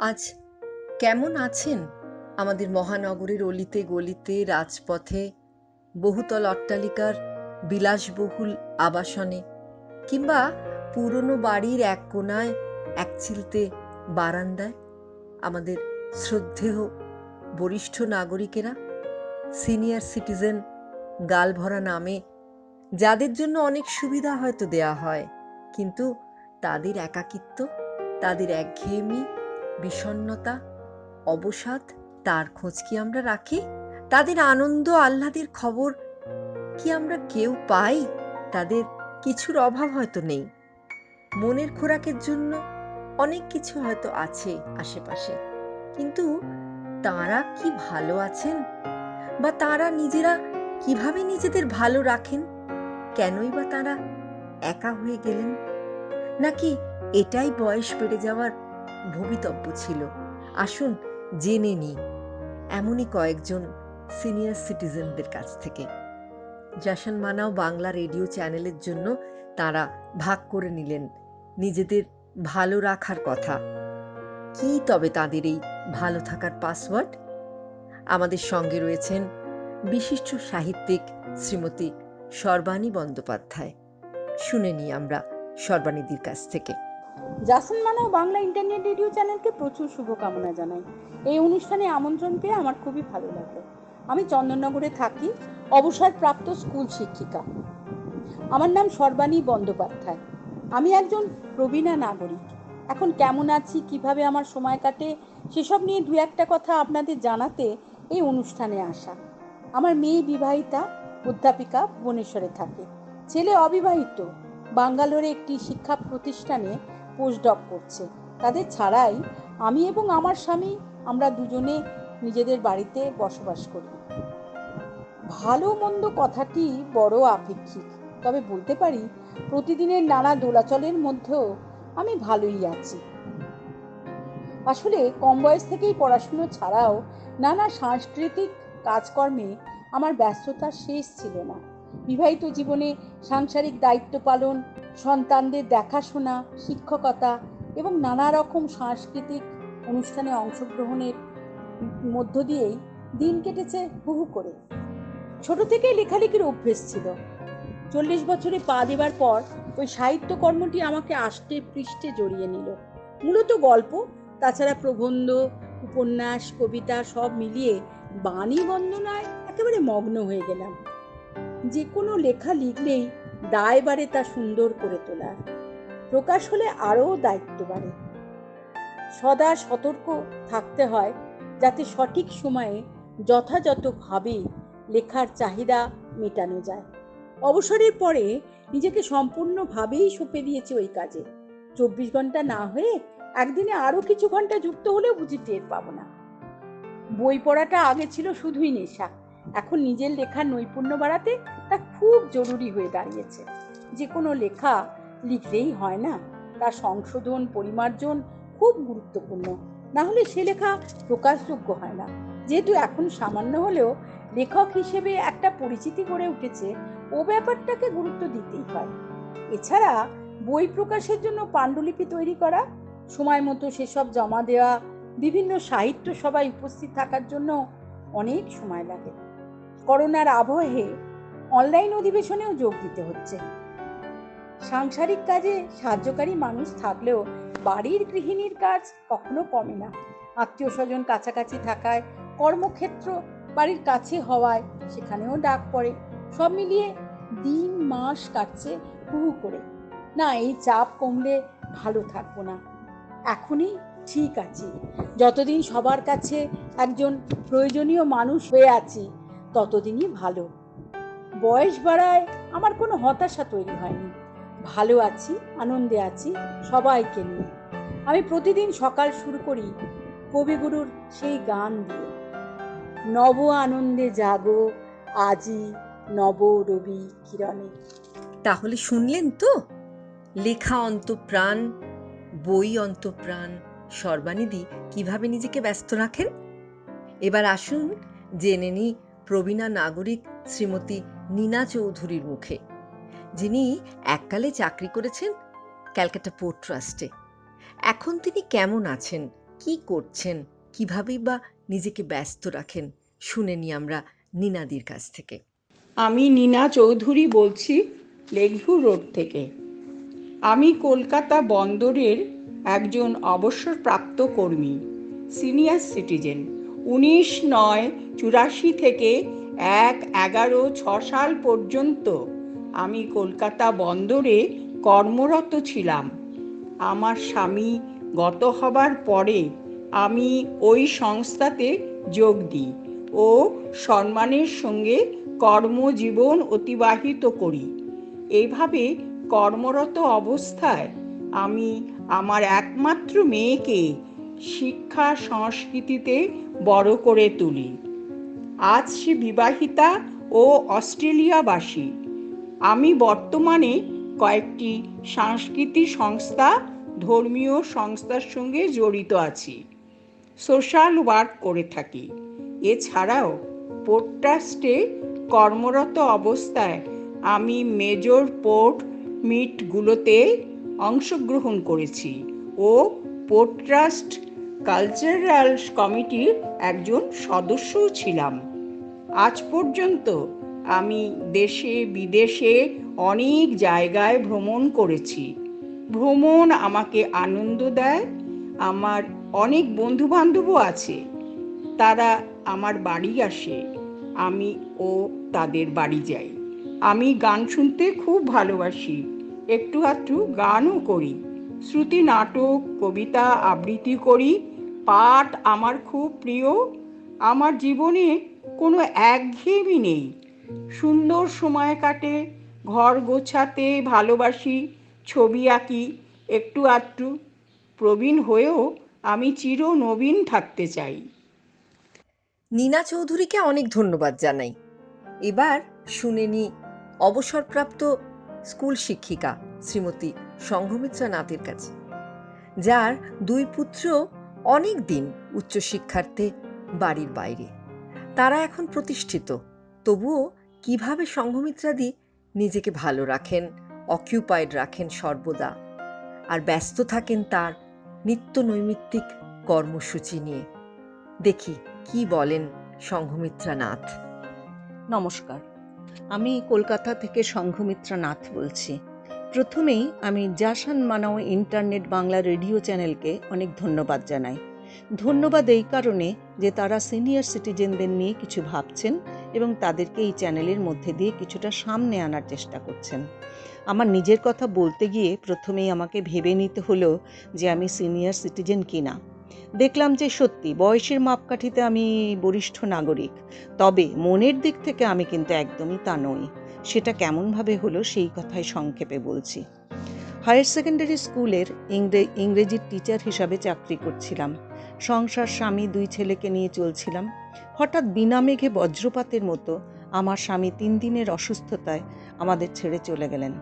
আজ কেমন আছেন আমাদের মহানগরের অলিতে গলিতে, রাজপথে, বহুতল অট্টালিকার বিলাসবহুল আবাসনে কিংবা পুরনো বাড়ির এক কোনায় এক চিলতে বারান্দায় আমাদের শ্রদ্ধেয় বরিষ্ঠ নাগরিকেরা, সিনিয়র সিটিজেন গালভরা নামে, যাদের জন্য অনেক সুবিধা হয়তো দেয়া হয়, কিন্তু তাদের একাকিত্ব, তাদের একঘেয়েমি বিষণ্ণতা অবসাদ, তার খোঁজ কি আমরা রাখি? তাদের আনন্দ, আহ্লাদের খবর কি আমরা কেউ পাই? তাদের কিছুর অভাব হয়তো নেই। মনের খোরাকের জন্য অনেক কিছু হয়তো আছে আশেপাশে। কিন্তু তারা কি ভালো আছেন? বা তারা নিজেরা কীভাবে নিজেদের ভালো রাখেন? কেনই বা তারা একা হয়ে গেলেন? নাকি এটাই বয়স বেড়ে যাওয়ার ভবিতব্য ছিল। আসুন জেনে নিই, এমনই কয়েকজন সিনিয়র সিটিজেনদের কাছ থেকে। জাসান মানাও বাংলা রেডিও চ্যানেলের জন্য তারা ভাগ করে নিলেন নিজেদের ভালো রাখার কথা। কি তবে তাদের এই ভালো থাকার পাসওয়ার্ড? আমাদের সঙ্গে রয়েছেন বিশিষ্ট সাহিত্যিক শ্রীমতী সর্বাণী বন্দ্যোপাধ্যায়। শুনে নিই আমরা সর্বাণীদির কাছ থেকে। জাসন মানাও বাংলা ইন্টারনেট রেডিও চ্যানেলকে প্রচুর শুভকামনা জানাই। এই অনুষ্ঠানে আমন্ত্রণ পেয়ে আমার খুবই ভালো লাগল আমি চন্দননগরে থাকি, অবসরপ্রাপ্ত স্কুল শিক্ষিকা। আমার নাম সর্বাণী বন্দ্যোপাধ্যায়। আমি একজন প্রবীণা নাগরিক। এখন কেমন আছি, কীভাবে আমার সময় কাটে, সেসব নিয়ে দু একটা কথা আপনাদের জানাতে এই অনুষ্ঠানে আসা। আমার মেয়ে বিবাহিতা, অধ্যাপিকা ভুবনেশ্বরে থাকে। ছেলে অবিবাহিত। বাঙ্গালোরে একটি শিক্ষা প্রতিষ্ঠানে পোস্টডক করছে। তাদের ছাড়াই আমি এবং আমার স্বামী আমরা দুজনে নিজেদের বাড়িতে বসবাস করি। ভালো মন্দ কথাটি বড় আপেক্ষিক। তবে বলতে পারি, প্রতিদিনের নানা দোলাচলের মধ্যেও আমি ভালোই আছি। আসলে কম বয়স থেকেই পড়াশুনো ছাড়াও নানা সাংস্কৃতিক কাজকর্মে আমার ব্যস্ততা শেষ ছিল না। বিবাহিত জীবনে সাংসারিক দায়িত্ব পালন সন্তানদের দেখাশোনা, শিক্ষকতা এবং নানা রকম সাংস্কৃতিক অনুষ্ঠানে অংশগ্রহণের মধ্য দিয়েই দিন কেটেছে বহু করে। ছোট থেকেই লেখালেখির অভ্যেস ছিল। চল্লিশ বছরে পা দেবার পর ওই সাহিত্য কর্মটি আমাকে আষ্টে পৃষ্ঠে জড়িয়ে নিল। মূলত গল্প, তাছাড়া প্রবন্ধ, উপন্যাস, কবিতা সব মিলিয়ে বাণী বন্দনায় একেবারে মগ্ন হয়ে গেলাম। যে কোনো লেখা লিখলেই দায় বাড়ে তা সুন্দর করে তোলার। প্রকাশ হলে আরও দায়িত্ব বাড়ে সদা সতর্ক থাকতে হয় যাতে সঠিক সময়ে যথাযথভাবে লেখার চাহিদা মেটানো যায়। অবসরের পরে নিজেকে সম্পূর্ণভাবেই সঁপে দিয়েছে ওই কাজে। চব্বিশ ঘণ্টা না হয়ে একদিনে আরও কিছু ঘণ্টা যুক্ত হলেও বুঝি টের পাবো না। বই পড়াটা আগে ছিল শুধুই নেশা। এখন নিজের লেখার নৈপুণ্য বাড়াতে তা খুব জরুরি হয়ে দাঁড়িয়েছে। যে কোনো লেখা লিখলেই হয় না। তার সংশোধন, পরিমার্জন খুব গুরুত্বপূর্ণ। না হলে সে লেখা প্রকাশযোগ্য হয় না। যেহেতু এখন সামান্য হলেও লেখক হিসেবে একটা পরিচিতি গড়ে উঠেছে, ও ব্যাপারটাকে গুরুত্ব দিতেই হয়। এছাড়া বই প্রকাশের জন্য পাণ্ডুলিপি তৈরি করা, সময় মতো সেসব জমা দেওয়া, বিভিন্ন সাহিত্য সভায় উপস্থিত থাকার জন্য অনেক সময় লাগে। করোনার আবহে অনলাইন অধিবেশনেও যোগ দিতে হচ্ছে। সাংসারিক কাজে সাহায্যকারী মানুষ থাকলেও বাড়ির গৃহিণীর কাজ কখনো কমে না। আত্মীয় স্বজন কাছাকাছি থাকায়, কর্মক্ষেত্র বাড়ির কাছে হওয়ায় সেখানেও ডাক পড়ে। সব মিলিয়ে দিন মাস কাটছে হুহু করে। না, এই চাপ কমলে ভালো থাকব না। এখনই ঠিক আছি। যতদিন সবার কাছে একজন প্রয়োজনীয় মানুষ হয়ে আছি ততদিনই ভালো। বয়স বাড়ায় আমার কোনো হতাশা তৈরি হয়নি। ভালো আছি, আনন্দে আছি, সবাইকে নিয়ে। আমি প্রতিদিন সকাল শুরু করি কবিগুরুর সেই গান দিয়ে। নব আনন্দে জাগো, আজি নব রবি কিরণে। তাহলে শুনলেন তো? লেখা অন্তপ্রাণ, বই অন্তপ্রাণ, সর্বানিধি কীভাবে নিজেকে ব্যস্ত রাখেন? এবার আসুন, জেনে নিই প্রবীণা নাগরিক শ্রীমতী নীনা চৌধুরীর মুখে। যিনি এককালে চাকরি করেছেন ক্যালকাটা পোর্ট ট্রাস্টে। এখন তিনি কেমন আছেন, কি করছেন, কিভাবেই বা নিজেকে ব্যস্ত রাখেন, শুনে নি আমরা নিনাদির কাছ থেকে। আমি নীনা চৌধুরী বলছি লেঘু রোড থেকে। আমি কলকাতা বন্দরের একজন অবসরপ্রাপ্ত কর্মী, সিনিয়র সিটিজেন। উনিশ নয় চুরাশি থেকে এক এগারো ছ সাল পর্যন্ত আমি কলকাতা বন্দরে কর্মরত ছিলাম। আমার স্বামী গত হবার পরে আমি ওই সংস্থাতে যোগ দিই ও সম্মানের সঙ্গে কর্মজীবন অতিবাহিত করি। এইভাবে কর্মরত অবস্থায় আমি আমার একমাত্র মেয়েকে শিক্ষা সংস্কৃতিতে বড় করে তুলি। আজ সে বিবাহিতা ও অস্ট্রেলিয়াবাসী। আমি বর্তমানে কয়েকটি সাংস্কৃতিক সংস্থা, ধর্মীয় সংস্থার সঙ্গে জড়িত আছি। সোশ্যাল ওয়ার্ক করে থাকি। এছাড়াও পোর্ট ট্রাস্টে কর্মরত অবস্থায় আমি মেজর পোর্ট মিটগুলোতে অংশগ্রহণ করেছি ও পোর্ট ট্রাস্ট কালচারাল কমিটির একজন সদস্যও ছিলাম। আজ পর্যন্ত আমি দেশে, বিদেশে অনেক জায়গায় ভ্রমণ করেছি। ভ্রমণ আমাকে আনন্দ দেয়, আমার অনেক বন্ধু বান্ধবও আছে। তারা আমার বাড়ি আসে, আমি ও তাদের বাড়ি যাই। আমি গান শুনতে খুব ভালোবাসি, একটু আধটু গানও করি। শ্রুতি, নাটক, কবিতা আবৃত্তি করি। পাঠ আমার খুব প্রিয়। আমার জীবনে কোনো একঘেয়েমি নেই। সুন্দর সময় কাটে, ঘর গোছাতে ভালোবাসি, ছবি আঁকি একটু আধটু। প্রবীণ হয়েও আমি চির নবীন থাকতে চাই। নীনা চৌধুরীকে অনেক ধন্যবাদ জানাই। এবার শুনে নি অবসরপ্রাপ্ত স্কুল শিক্ষিকা শ্রীমতী সংঘমিত্রা নাথের কাছে, যার দুই পুত্র অনেক দিন উচ্চশিক্ষার্থে বাড়ির বাইরে। তারা এখন প্রতিষ্ঠিত, তবুও কীভাবে সংঘমিত্রাদি নিজেকে ভালো রাখেন অকিউপাইড রাখেন সর্বদা, আর ব্যস্ত থাকেন তার নিত্য নৈমিত্তিক কর্মসূচি নিয়ে। দেখি কি বলেন সংঘমিত্রা নাথ। নমস্কার, আমি কলকাতা থেকে সংঘমিত্রা নাথ বলছি। প্রথমেই আমি জাসান মানাও ইন্টারনেট বাংলা রেডিও চ্যানেলকে অনেক ধন্যবাদ জানাই। ধন্যবাদ এই কারণে যে তারা সিনিয়র সিটিজেনদের নিয়ে কিছু ভাবছেন এবং তাদেরকে এই চ্যানেলের মধ্যে দিয়ে কিছুটা সামনে আনার চেষ্টা করছেন। আমার নিজের কথা বলতে গিয়ে প্রথমেই আমাকে ভেবে নিতে হলো যে আমি সিনিয়র সিটিজেন কিনা দেখলাম যে সত্যি, বয়সের মাপকাঠিতে আমি বরিষ্ঠ নাগরিক, তবে মনের দিক থেকে আমি কিন্তু একদমই তা নই। সেটা কেমনভাবে হলো সেই কথাই সংক্ষেপে বলছি। হায়ার সেকেন্ডারি স্কুলের ইংরে ইংরেজির টিচার হিসাবে চাকরি করছিলাম। সংসার, স্বামী, দুই ছেলেকে নিয়ে চলছিলাম। হঠাৎ বিনা মেঘে বজ্রপাতের মতো আমার স্বামী তিন দিনের অসুস্থতায় আমাদের ছেড়ে চলে গেলেন।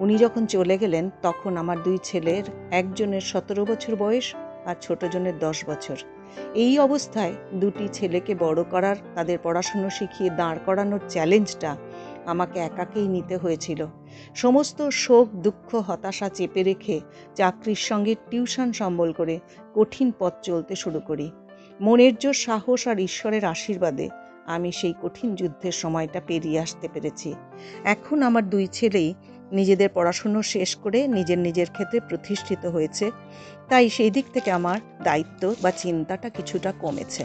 উনি যখন চলে গেলেন, তখন আমার দুই ছেলের একজনের সতেরো বছর বয়স আর ছোটজনের দশ বছর। এই অবস্থায় দুটি ছেলেকে বড় করার, তাদের পড়াশুনো শিখিয়ে দাঁড় করানোর চ্যালেঞ্জটা আমাকে একাকেই নিতে হয়েছিল। সমস্ত শোক, দুঃখ, হতাশা চেপে রেখে চাকরির সঙ্গে টিউশন সম্বল করে কঠিন পথ চলতে শুরু করি। মনের জোর, সাহস আর ঈশ্বরের আশীর্বাদে আমি সেই কঠিন যুদ্ধের সময়টা পেরিয়ে আসতে পেরেছি। এখন আমার দুই ছেলেই নিজেদের পড়াশুনো শেষ করে নিজের নিজের ক্ষেত্রে প্রতিষ্ঠিত হয়েছে, তাই সেই দিক থেকে আমার দায়িত্ব বা চিন্তাটা কিছুটা কমেছে।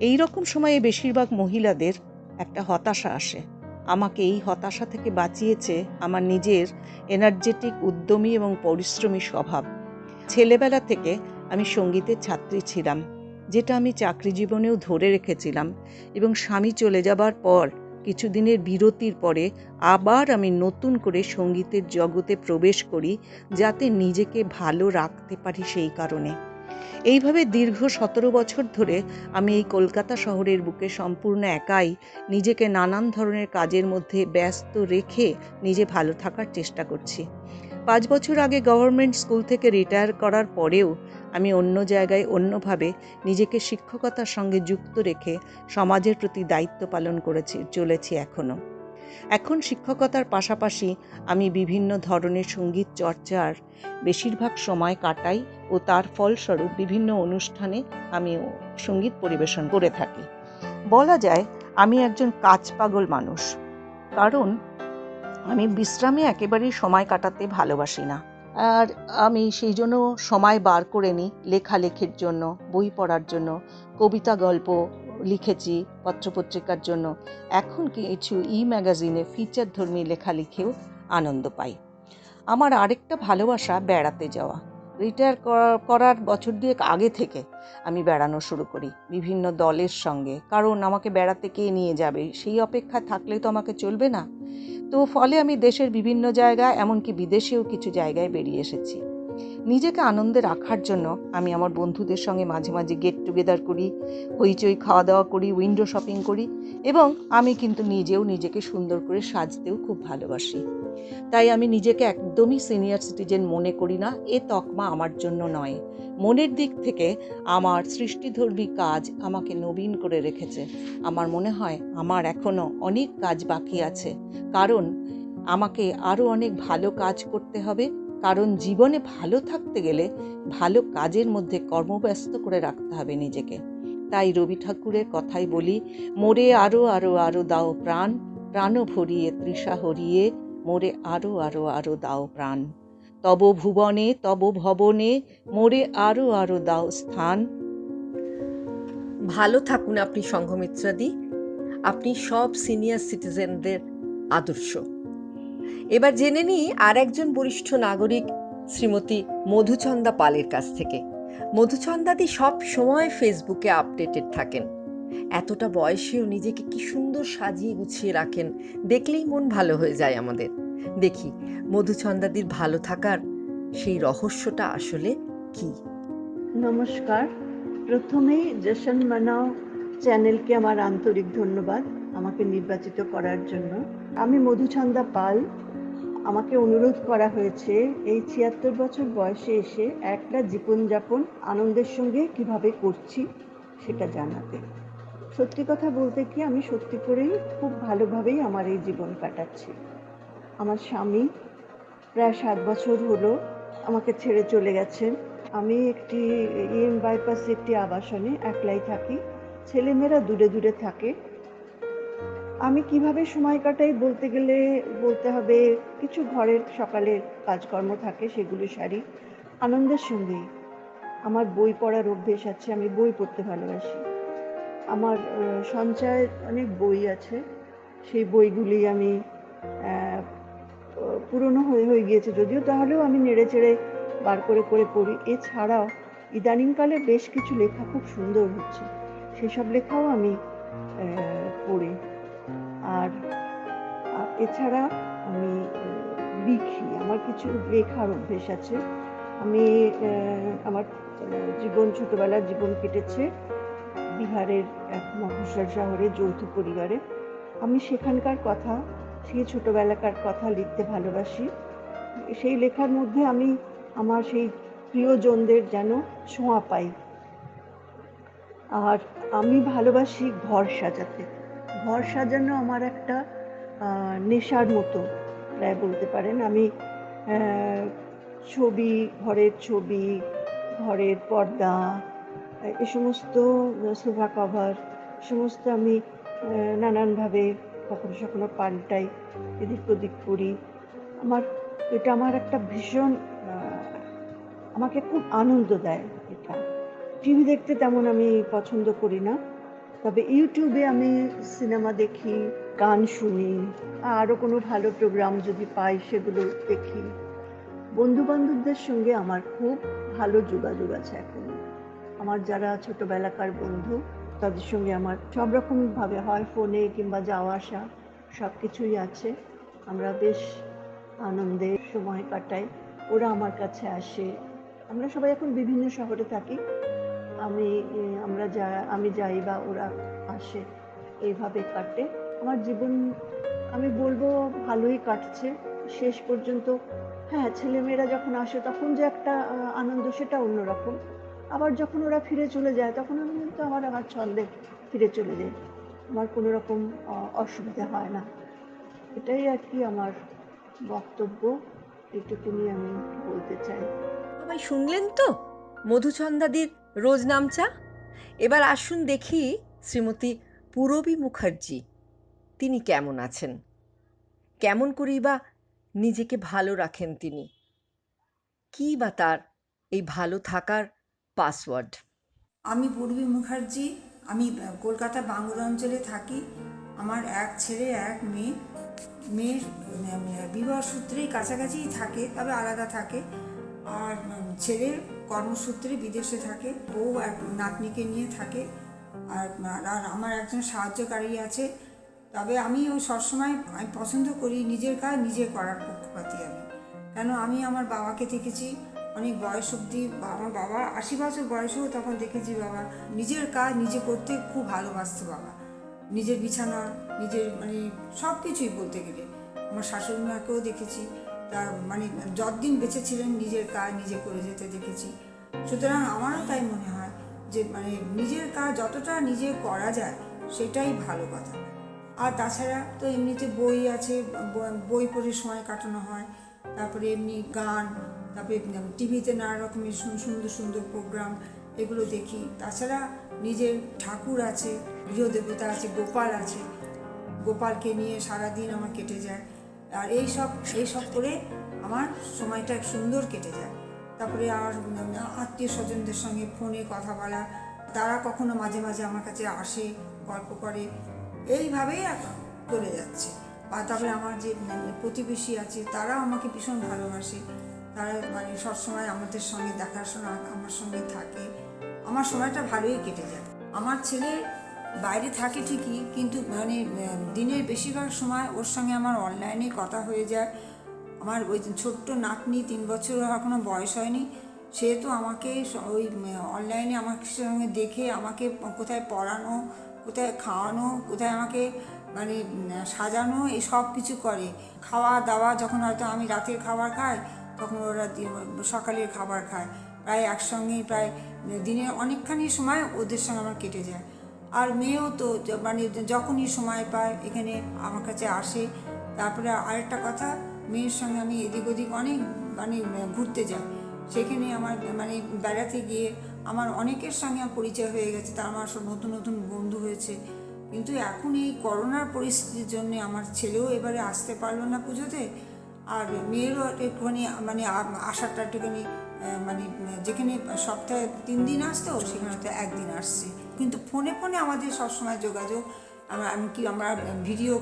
এই রকম সময়ে বেশিরভাগ মহিলাদের একটা হতাশা আসে। আমাকে এই হতাশা থেকে বাঁচিয়েছে আমার নিজের এনার্জেটিক উদ্যমী এবং পরিশ্রমী স্বভাব। ছেলেবেলা থেকে আমি সঙ্গীতের ছাত্রী ছিলাম, যেটা আমি চাকরি জীবনেও ধরে রেখেছিলাম এবং স্বামী চলে যাবার পর কিছুদিনের বিরতির পরে আবার আমি নতুন করে সঙ্গীতের জগতে প্রবেশ করি যাতে নিজেকে ভালো রাখতে পারি সেই কারণে। এইভাবে দীর্ঘ সতেরো বছর ধরে আমি এই কলকাতা শহরের বুকে সম্পূর্ণ একাই নিজেকে নানান ধরনের কাজের মধ্যে ব্যস্ত রেখে নিজে ভালো থাকার চেষ্টা করছি। পাঁচ বছর আগে গভর্নমেন্ট স্কুল থেকে রিটায়ার করার পরেও আমি অন্য জায়গায় অন্যভাবে নিজেকে শিক্ষকতার সঙ্গে যুক্ত রেখে সমাজের প্রতি দায়িত্ব পালন করেছি, চলেছি এখনও। এখন শিক্ষকতার পাশাপাশি আমি বিভিন্ন ধরনের সংগীত চর্চার বেশিরভাগ সময় কাটাই ও তার ফলস্বরূপ বিভিন্ন অনুষ্ঠানে আমি সংগীত পরিবেশন করে থাকি। বলা যায়, আমি একজন কাজ পাগল মানুষ। কারণ, আমি বিশ্রামে একেবারেই সময় কাটাতে ভালোবাসি না। আর আমি সেই জন্য সময় বার করে নিই লেখালেখির জন্য, বই পড়ার জন্য, কবিতা গল্প লিখেছি পত্রপত্রিকার জন্য। এখন কিছু ই ম্যাগাজিনে ফিচার ধর্মী লেখা লিখেও আনন্দ পাই। আমার আরেকটা ভালোবাসা বেড়াতে যাওয়া। রিটায়ার করার বছর দুয়েক আগে থেকে আমি বেড়ানো শুরু করি বিভিন্ন দলের সঙ্গে। কারণ আমাকে বেড়াতে কে নিয়ে যাবে? সেই অপেক্ষা থাকলে তো আমাকে চলবে না। তো ফলে আমি দেশের বিভিন্ন জায়গায়, এমনকি বিদেশেও কিছু জায়গায় বেরিয়ে এসেছি। নিজেকে আনন্দে রাখার জন্য আমি আমার বন্ধুদের সঙ্গে মাঝে মাঝে গেট টুগেদার করি, হইচই খাওয়া দাওয়া করি উইন্ডো শপিং করি এবং আমি কিন্তু নিজেও নিজেকে সুন্দর করে সাজতেও খুব ভালোবাসি। তাই আমি নিজেকে একদমই সিনিয়র সিটিজেন মনে করি না, এ তকমা আমার জন্য নয়। মনের দিক থেকে আমার সৃষ্টিধর্মী কাজ আমাকে নবীন করে রেখেছে। আমার মনে হয় আমার এখনও অনেক কাজ বাকি আছে। কারণ আমাকে আরও অনেক ভালো কাজ করতে হবে কারণ জীবনে ভালো থাকতে গেলে ভালো কাজের মধ্যে কর্মব্যস্ত করে রাখতে হবে নিজেকে। তাই রবি ঠাকুরের কথাই বলি, মোরে আরও আরও আরও দাও প্রাণ প্রাণ ভরিয়ে তৃষা হরিয়ে, মোরে আরও আরও আরও দাও প্রাণ। তব ভুবনে, তব ভবনে, মোরে আরও আরও দাও স্থান। ভালো থাকুন আপনি সংঘমিত্রাদি আপনি সব সিনিয়র সিটিজেনদের আদর্শ। এবার জেনে নিই আর একজন বরিষ্ঠ নাগরিক, শ্রীমতী মধুচন্দা পালের কাছ থেকে। মধুচন্দাদি সব সময় ফেসবুকে আপডেটেড থাকেন। এতটা বয়সেও নিজেকে কি সুন্দর সাজিয়ে গুছিয়ে রাখেন, দেখলেই মন ভালো হয়ে যায় আমাদের। দেখি, মধুচন্দাদির ভালো থাকার সেই রহস্যটা আসলে কি? নমস্কার। প্রথমেই জশন মানাও চ্যানেলকে আমার আন্তরিক ধন্যবাদ আমাকে নির্বাচিত করার জন্য। আমি মধুছন্দা পাল। আমাকে অনুরোধ করা হয়েছে এই ছিয়াত্তর বছর বয়সে এসে একটা জীবনযাপন আনন্দের সঙ্গে কীভাবে করছি সেটা জানাতে। সত্যি কথা বলতে কি আমি সত্যি করেই খুব ভালোভাবেই আমার এই জীবন কাটাচ্ছি। আমার স্বামী প্রায় সাত বছর হলো আমাকে ছেড়ে চলে গেছেন। আমি একটি ইএম বাইপাসে একটি আবাসনে একলাই থাকি। ছেলেমেয়েরা দূরে দূরে থাকে। আমি কীভাবে সময় কাটাই বলতে গেলে বলতে হবে কিছু ঘরের সকালের কাজকর্ম থাকে সেগুলো সারি। আনন্দের সঙ্গেই আমার বই পড়ার অভ্যেস আছে আমি বই পড়তে ভালোবাসি। আমার আহ, সঞ্চয়ের অনেক বই আছে। সেই বইগুলি আমি পুরনো হয়ে হয়ে গিয়েছে যদিও তাহলেও আমি নেড়ে চেড়ে বার করে করে পড়ি। এছাড়াও ইদানিংকালে বেশ কিছু লেখা খুব সুন্দর হচ্ছে। সেসব লেখাও আমি পড়ি। এছাড়া আমি লিখি। আমার কিছু লেখার অভ্যেস আছে। আমি আমার জীবন, ছোটবেলার জীবন কেটেছে বিহারের এক মফস্বল শহরে যৌথ পরিবারে। আমি সেখানকার কথা, সেই ছোটবেলাকার কথা লিখতে ভালোবাসি। সেই লেখার মধ্যে আমি আমার সেই প্রিয়জনদের যেন ছোঁয়া পাই। আর আমি ভালোবাসি ঘর সাজাতে। ঘর সাজানো আমার একটা নেশার মতো প্রায় বলতে পারেন। আমি ছবি, ঘরের ছবি, ঘরের পর্দা, এ সমস্ত সোফা কভার, সমস্ত আমি নানানভাবে কখনো কখনো পাল্টাই, এদিক ওদিক করি। আমার, এটা আমার একটা ভীষণ আমাকে খুব আনন্দ দেয় এটা। টিভি দেখতে তেমন আমি পছন্দ করি না। তবে ইউটিউবে আমি সিনেমা দেখি গান শুনি, আরও কোনো ভালো প্রোগ্রাম যদি পাই সেগুলো দেখি। বন্ধু বান্ধবদের সঙ্গে আমার খুব ভালো যোগাযোগ আছে এখন। আমার যারা ছোটবেলাকার বন্ধু, তাদের সঙ্গে আমার সব রকমভাবে হয়, ফোনে কিংবা যাওয়া আসা সব কিছুই আছে। আমরা বেশ আনন্দে সময় কাটাই, ওরা আমার কাছে আসে। আমরা সবাই এখন বিভিন্ন শহরে থাকি। আমি আমরা যা, আমি যাই বা ওরা আসে, এইভাবে কাটে। আমার জীবন, আমি বলব ভালোই কাটছে। শেষ পর্যন্ত হ্যাঁ ছেলেমেয়েরা যখন আসে, তখন যে একটা আনন্দ, সেটা অন্যরকম। আবার যখন ওরা ফিরে চলে যায়, তখন আমি কিন্তু আমার আমার ছন্দে ফিরে চলে যাই। আমার কোনো রকম অসুবিধা হয় না। এটাই আর কি আমার বক্তব্য। এটুকুনি আমি বলতে চাই। সবাই শুনলেন তো? মধুচন্দাদির রোজ নামচা? এবার আসুন দেখি শ্রীমতী পূরবী মুখার্জি। তিনি কেমন আছেন? কেমন করেই বা নিজেকে ভালো রাখেন তিনি? কী বা তার এই ভালো থাকার পাসওয়ার্ড আমি পূর্বী মুখার্জি, আমি কলকাতা বাংলা অঞ্চলে থাকি। আমার এক ছেলে, এক মেয়ে। মেয়ের বিবাহ সূত্রেই কাছাকাছিই থাকে, তবে আলাদা থাকে। আর ছেলের কর্মসূত্রে বিদেশে থাকে। বউ এক নাতনিকে নিয়ে থাকে। আর আমার একজন সাহায্যকারী আছে। তবে আমি ওই সবসময় আমি পছন্দ করি নিজের কাজ নিজে করার পক্ষপাতি আমি। কেন আমি আমার বাবাকে দেখেছি, অনেক বয়স অবধি আমার বাবা আশি বছর বয়সেও তখন দেখেছি বাবা নিজের কাজ নিজে করতে খুব ভালোবাসতো বাবা। নিজের বিছানা, নিজের মানে সব কিছুই বলতে গেলে। আমার শাশুড়ি মাকেও দেখেছি, তার মানে যতদিন বেঁচে ছিলেন নিজের কাজ নিজে করে যেতে দেখেছি। সুতরাং আমারও তাই মনে হয় যে মানে নিজের কাজ যতটা নিজে করা যায় সেটাই ভালো কথা। আর তাছাড়া তো এমনিতে বই আছে, বই পড়ে সময় কাটানো হয়, তারপরে এমনি গান, তারপরে টিভিতে নানা রকমের সুন্দর সুন্দর প্রোগ্রাম এগুলো দেখি। তাছাড়া নিজের ঠাকুর আছে, গৃহদেবতা আছে, গোপাল আছে, গোপালকে নিয়ে সারা দিন আমার কেটে যায়। আর এই সব এই সব করে আমার সময়টা সুন্দর কেটে যায়। তারপরে আর আত্মীয় স্বজনদের সঙ্গে ফোনে কথা বলা, তারা কখনো মাঝে মাঝে আমার কাছে আসে, গল্প করে। এইভাবেই চলে যাচ্ছে। বা তারপরে আমার যে উম, প্রতিবেশী আছে তারাও আমাকে ভীষণ ভালোবাসে। তারা মানে সবসময় আমাদের সঙ্গে দেখাশোনা আমার সঙ্গে থাকে। আমার সময়টা ভালোই কেটে যায়। আমার ছেলে বাইরে থাকে ঠিকই কিন্তু মানে দিনের বেশিরভাগ সময় ওর সঙ্গে আমার অনলাইনে কথা হয়ে যায়। আমার ওই ছোট্ট নাতনি তিন বছর এখনও বয়স হয়নি। সে তো আমাকে ওই অনলাইনে আমার সঙ্গে দেখে আমাকে কোথায় পড়ানো কোথায় খাওয়ানো, কোথায় আমাকে মানে সাজানো, এই সব কিছু করে। খাওয়া দাওয়া যখন হয়তো আমি রাতের খাবার খাই, তখন ওরা সকালের খাবার খায়। প্রায় একসঙ্গে প্রায়, দিনের অনেকখানি সময় ওদের সঙ্গে আমার কেটে যায়। আর মেয়েও তো মানে যখনই সময় পায়, এখানে আমার কাছে আসে। তারপরে আরেকটা কথা, মেয়ের সঙ্গে আমি এদিক ওদিক অনেক মানে ঘুরতে যাই। সেখানে আমার মানে বেড়াতে গিয়ে আমার অনেকের সঙ্গে আমার পরিচয় হয়ে গেছে, তার আমার সব নতুন নতুন বন্ধু হয়েছে। কিন্তু এখন এই করোনার পরিস্থিতির জন্য আমার ছেলেও এবারে আসতে পারল না পুজোতে, আর মেয়েরও একটুখানি মানে আ- আসাটা একটুখানি মানে যেখানে সপ্তাহে তিন দিন আসতো, সেখানে তো একদিন আসছে। কিন্তু ফোনে ফোনে আমাদের সবসময় যোগাযোগ, আমরা, আমি কি, আমরা ভিডিও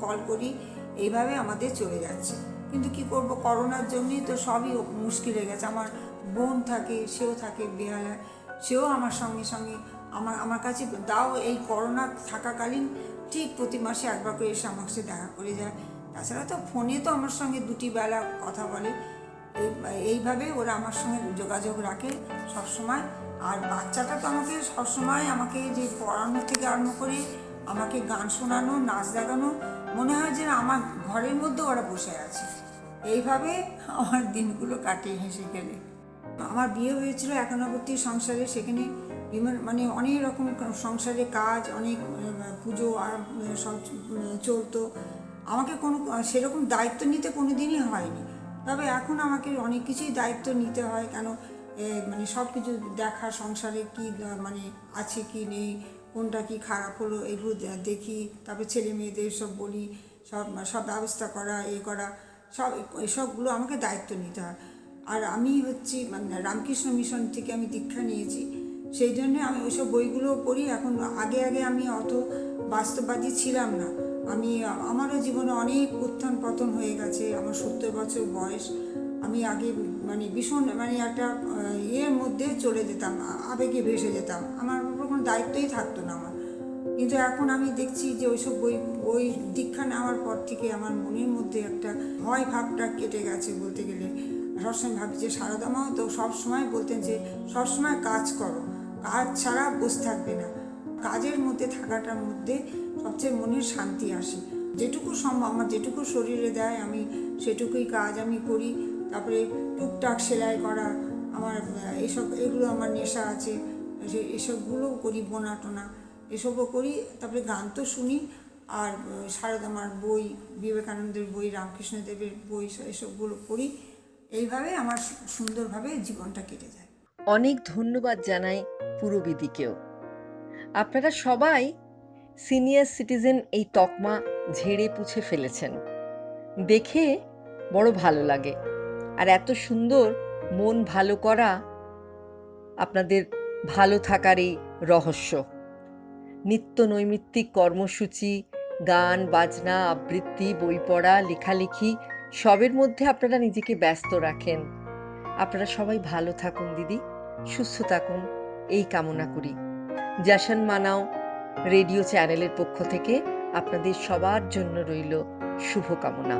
কল করি, এইভাবে আমাদের চলে যাচ্ছে। কিন্তু কি করব, করোনার জন্যই তো সবই মুশকিল হয়ে গেছে। আমার বোন থাকে, সেও থাকে বেহালায়, সেও আমার সঙ্গে সঙ্গে আমার আমার কাছে দাও এই করোনা থাকাকালীন ঠিক প্রতি মাসে একবার করে এসে আমার সাথে দেখা করে যায়। তাছাড়া তো ফোনে তো আমার সঙ্গে দুটি বেলা কথা বলে। এই, এইভাবে ওরা আমার সঙ্গে যোগাযোগ রাখে সবসময়। আর বাচ্চাটা তো আমাকে সবসময় আমাকে যে পড়ানো থেকে আরম্ভ করে আমাকে গান শোনানো, নাচ দেখানো, মনে হয় যে আমার ঘরের মধ্যে ওরা বসে আছে। এইভাবে আমার দিনগুলো কাটে হেসে গেলে। আমার বিয়ে হয়েছিল একান্নবর্তী সংসারে, সেখানে বিভিন্ন মানে অনেক রকম সংসারে কাজ, অনেক পুজো আর সব চলতো। আমাকে কোনো, সেরকম দায়িত্ব নিতে কোনো দিনই হয়নি। তবে এখন আমাকে অনেক কিছুই দায়িত্ব নিতে হয়, কেন মানে সব কিছু দেখা, সংসারে কি মানে আছে কি নেই, কোনটা কি খারাপ হলো, এগুলো দেখি। তারপরে ছেলে মেয়েদের সব বলি, সব সব ব্যবস্থা করা, এ করা, সব, এসবগুলো আমাকে দায়িত্ব নিতে হয়। আর আমি হচ্ছি মানে রামকৃষ্ণ মিশন থেকে আমি দীক্ষা নিয়েছি। সেই জন্য আমি ওইসব বইগুলো পড়ি। এখন আগে আগে আমি অত বাস্তববাদী ছিলাম না। আমি, আমারও জীবনে অনেক উত্থান পতন হয়ে গেছে। আমার সত্তর বছর বয়স। আমি আগে মানে ভীষণ মানে একটা ইয়ের মধ্যে চলে যেতাম আবেগে ভেসে যেতাম। আমার উপর কোনো দায়িত্বই থাকতো না আমার। কিন্তু এখন আমি দেখছি যে ওইসব বই বই দীক্ষা নেওয়ার পর থেকে আমার মনের মধ্যে একটা ভয় ভাবটা কেটে গেছে বলতে গেলে। সবসময় ভাবি যে সারদা মাও তো সবসময় বলতেন যে সবসময় কাজ করো, কাজ ছাড়া বসে থাকবে না। কাজের মধ্যে থাকাটার মধ্যে সবচেয়ে মনের শান্তি আসে। যেটুকু সম্ভব, আমার যেটুকু শরীরে দেয় আমি সেটুকুই কাজ আমি করি। তারপরে টুকটাক সেলাই করা, আমার, এসব, এগুলো আমার নেশা আছে এসবগুলোও করি, বোনা টোনা, এসবও করি। তারপরে গান তো শুনি, আর, সারদামার বই, বিবেকানন্দের বই, রামকৃষ্ণদেবের বই, এসবগুলো পড়ি। এইভাবে আমার সুন্দরভাবে জীবনটা কেটে যায়। অনেক ধন্যবাদ জানাই পুরবিদিকেও। আপনারা সবাই সিনিয়র সিটিজেন এই তকমা ঝেড়ে পুছে ফেলেছেন। দেখে বড় ভালো লাগে। আর এত সুন্দর মন ভালো করা আপনাদের ভালো থাকার এই রহস্য। নিত্য নৈমিত্তিক কর্মসূচি, গান, বাজনা, আবৃত্তি, বই পড়া, লেখালেখি সবের মধ্যে আপনারা নিজেকে ব্যস্ত রাখেন। আপনারা সবাই ভালো থাকুন, দিদি। সুস্থ থাকুন। এই কামনা করি। জাসান মানাও রেডিও চ্যানেলের পক্ষ থেকে আপনাদের সবার জন্য রইল শুভকামনা।